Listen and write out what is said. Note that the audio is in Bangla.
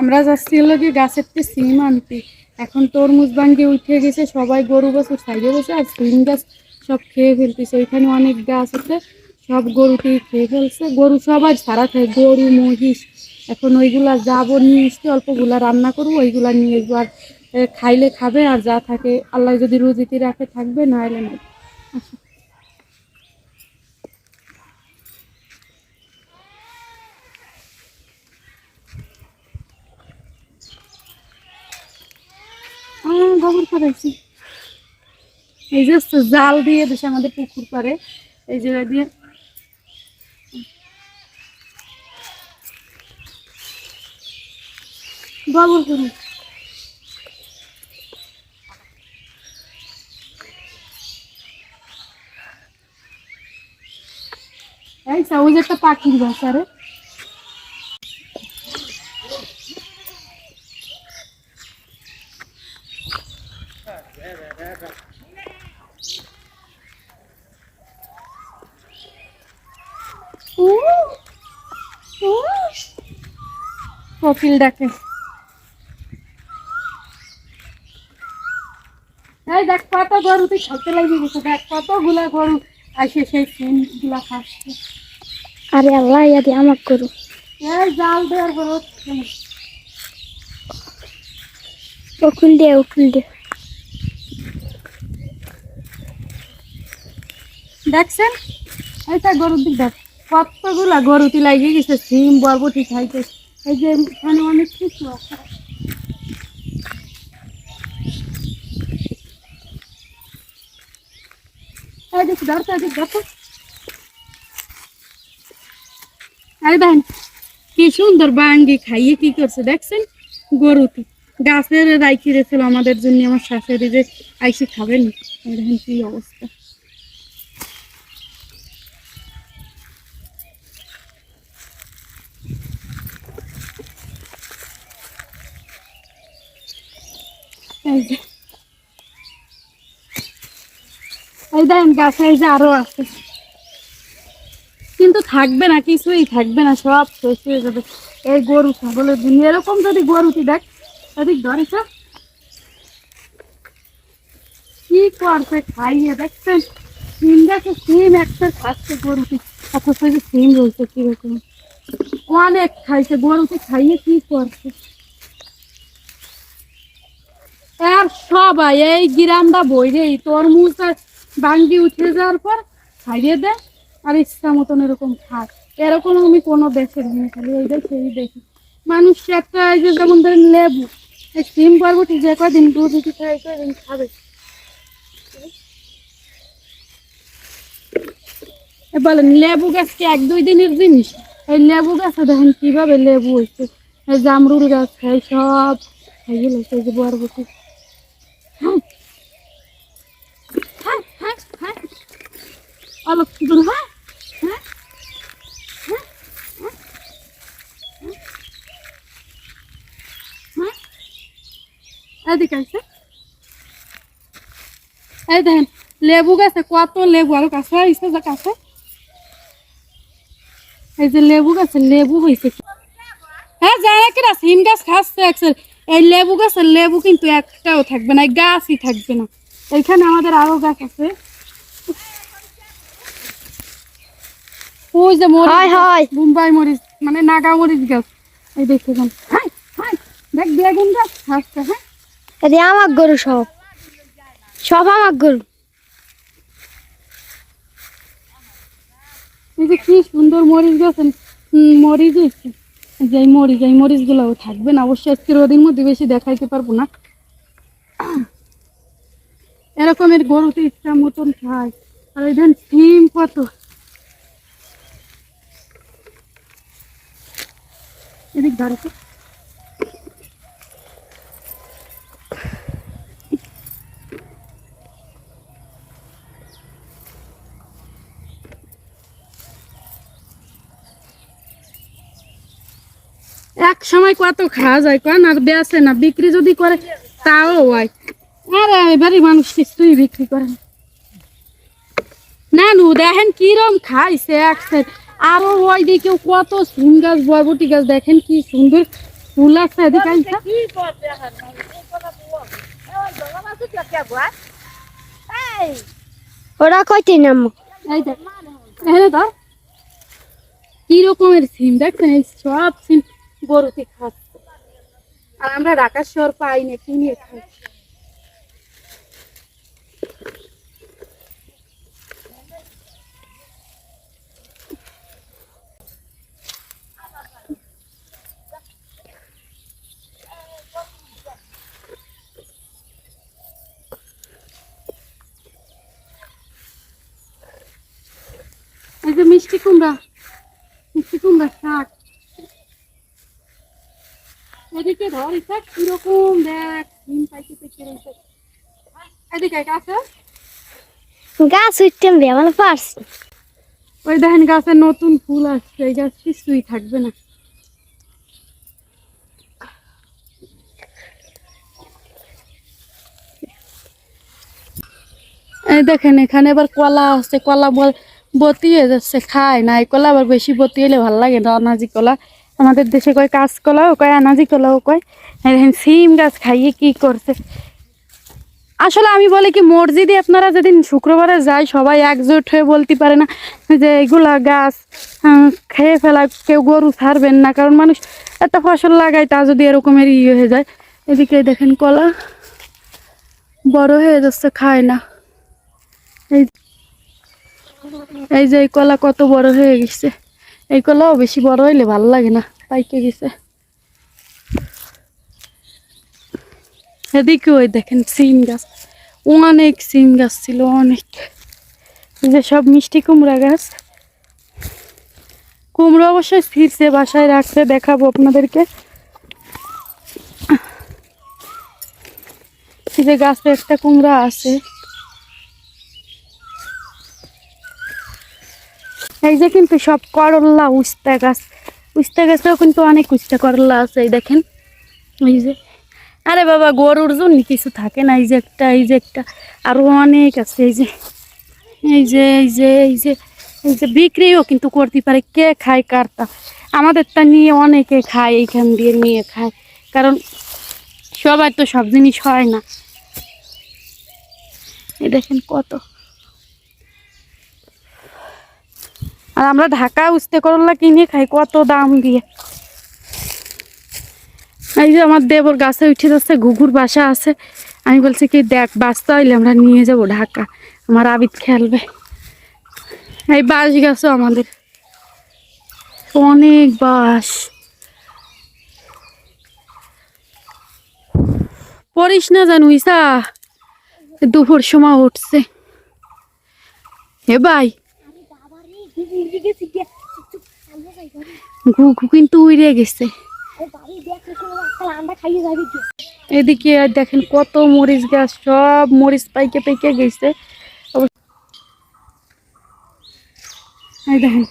আমরা যাচ্ছি কি গাছের তে সিম আনতে। এখন তরমুজ ভাঙ্গে উঠে গেছে, সবাই গরু বছর সাইডে বসে আর সিম গাছ সব খেয়ে ফেলতেছে। ওইখানে অনেক গাছ আছে, সব গরুটি খেয়ে ফেলছে। গরু সবাই সারা খায়, গরু, মহিষ। এখন ওইগুলা যাব, নিয়ে এসছি, অল্পগুলা রান্না করব, ওইগুলা নিয়ে আসব আর খাইলে খাবে, আর যা থাকে, আল্লাহ যদি রুজিতে রাখে, থাকবে, না এলে নাই। গোবর করেছি এই যে জাল দিয়ে দিছে আমাদের পুকুর পারে এই জায়গা দিয়ে। গোবর করুন এই সবুজ একটা পাখির বাসা রে। কোকিল ডাকে এই দেখ কত গরু তুই খাইতে লাগবে গেছে দেখ কতগুলা গরু আসে সেই গুলা খাচ্ছে আরে আল্লাহ ইয়াদি আমাক করু এই জাল দেওয়ার গরু উকুল দে উকুল দে। দেখছেন? এইটা গরুর দিক দেখ, কতগুলা গরুটি লাগিয়ে গেছে, সিম, বরবটি খাইতে। এই যে এখানে অনেক কিছু আছে। কি সুন্দর খাইয়ে কি করছে, দেখছেন? গরুটি গাছের রাইখি রেছিল আমাদের জন্য, আমার শাশুড়ি যে আইসি খাবেন। কি অবস্থা। কিন্তু থাকবে না, কিছুই থাকবে না, সব শেষ হয়ে যাবে। এই গরু, ছাগলের দিন এরকম যদি গরুটি দেখ, এদিক ধরেছ কি করছে, খাইয়ে দেখছেন সিম অনেক খাইছে, গরুটি খাইয়ে কি করছে? আর সবাই এই গ্রামটা বইরে এই তরমুজ বাঙ্গি উঠে যাওয়ার পর খাইয়ে দেয় আর ইচ্ছা মতন এরকম খায় এরকম আমি কোনো দেশে ভেঙে খালি এই দেশে এই দেখি। মানুষ একটা এই যে যেমন ধরেন লেবু, এই সিম পর্বটি যে কদিন দুধ উঠি খায় কদিন খাবে। বলেন, লেবু গাছ কি এক দুই দিনের জিনিস? এই লেবু গাছে দেখেন কীভাবে লেবু হয়েছে জামরুল গাছ খাই সব খাইয়ে লাগছে যে বরবটি হ্যাঁ হ্যাঁ হ্যাঁ হ্যাঁ অলোক হ্যাঁ হ্যাঁ হ্যাঁ হ্যাঁ হ্যাঁ। আছে এই দেখেন, লেবু গাছে কত লেবু, আর কাছে হয়েছে, যে কাছে এই যে লেবু গাছে লেবু হয়েছে। কি হ্যাঁ জানা কিনা সিম গাছ খাচ্ছে, একসাথে, এই লেবু গাছের লেবু কিন্তু একটাও থাকবে না, এই গাছই থাকবে না। এইখানে আমাদের আরও গাছ আছে। ওই যে মরিচ হয়, হয়। বোম্বাই মরিচ মানে নাগা মরিচ গাছ। এই দেখে যান হাই হাই দেখ বেগুন গাছ খাচ্ছে হ্যাঁ? আমাক গরু সব। সব আমাক গরু। এই যে কি সুন্দর মরিচ গাছ মরিচ যে মরিচ এই মরিচ গুলাও থাকবে না অবশ্যই আজকে রোদের মধ্যে বেশি দেখাইতে পারব না। এরকমের গরুতে ইচ্ছা মতন খায়। আর এই দেন সিম কত এদিক ধরে তো। এক সময় কত খাওয়া যায় কন, আর বেচে না, বিক্রি যদি করে, তাও হয় আর এবারে মানুষ কিছুই বিক্রি করে না। না দেখেন কিরম খাইছে এক সাইড আরও ওই দিকেও কত সিম গাছ বরবটি গাছ দেখেন কি সুন্দর ফুল আছে এদিকে আইসা। ওরা কইতে নাম। কি রকমের সিম দেখছেন? এই সব সিম গরুতে খাচ্ছে। আর আমরা ঢাকা শহর পাই না কিনে খাই মিষ্টি কুমড়া মিষ্টি কুমড়া শাক। এদিকে ধর ইসা কীরকম দেখ সিম পাইতে পাইতে রয়েছে এদিকে এটা গাছ উঠতে ভালো পারছি। ওই দেখেন গাছের নতুন ফুল আসছে এই গাছ কিছুই থাকবে না। এই দেখেন এখানে এবার কলা আছে কলা বল বতিয়ে যাচ্ছে, খায় না কলা আবার বেশি বতিয়েলে ভালো লাগে না, অনাজি কলা। আমাদের দেশে কয় কাঁচ কলাও কয় আনাজি কলাও কয়। সিম গাছ খাইয়ে কি করছে? আসলে আমি বলি কি, মসজিদে আপনারা যেদিন শুক্রবারে যায়, সবাই একজোট হয়ে বলতে পারে না যে, এগুলা গাছ খেয়ে ফেলা, কেউ গরু ছাড়বেন না। কারণ মানুষ এত ফসল লাগায়, তা যদি এরকমের ইয়ে হয়ে যায়। এদিকে দেখেন কলা বড় হয়ে যাচ্ছে, খায় না। এই এই যে এই কলা কত বড় হয়ে গেছে। এই কলাও বেশি বড় হইলে ভালো লাগে না, পাইকে গেছে। এদিকে ওই দেখেন সিম গাছ। অনেক সিম গাছ ছিল, অনেক। যে সব মিষ্টি কুমড়া গাছ। কুমড়ো অবশ্যই ফিরছে, বাসায় রাখতে দেখাবো আপনাদেরকে। যে গাছে একটা কুমড়া আছে। এই যে কিন্তু সব করল্লা উস্তা গাছ। উস্তা গাছেও কিন্তু অনেক উস্তা করল্লা আছে, এই দেখেন। এই যে। আরে বাবা, গরুর জন্য কিছু থাকে না, এই যে একটা, এই যে একটা। আরও অনেক আছে, এই যে। এই যে এই যে এই যে এই যে বিক্রিও কিন্তু করতে পারে, কে খায় কারটা? আমাদের তা নিয়ে অনেকে খায়, এইখান দিয়ে নিয়ে খায়। কারণ সবার তো সব জিনিস হয় না। এই দেখেন কত। আর আমরা ঢাকা উস্তে করলা কিনে খাই, কত দাম দিয়ে এই যে আমার দেবর গাছে উঠে যাচ্ছে, ঘুঘুর বাসা আছে। আমি বলছি কি, দেখ বাঁচতে হইলে আমরা নিয়ে যাব ঢাকা। আমার আবিদ খেলবে। এই বাঁশ গাছও আমাদের। অনেক বাস পড়িস না জানো ইসা দুপুর সময় উঠছে। হে ভাই। ঘুঘু কিন্তু উড়ে গেছে। এদিকে আর দেখেন কত মরিচ গাছ, সব মরিচ পাইকে পাইকে গেছে দেখেন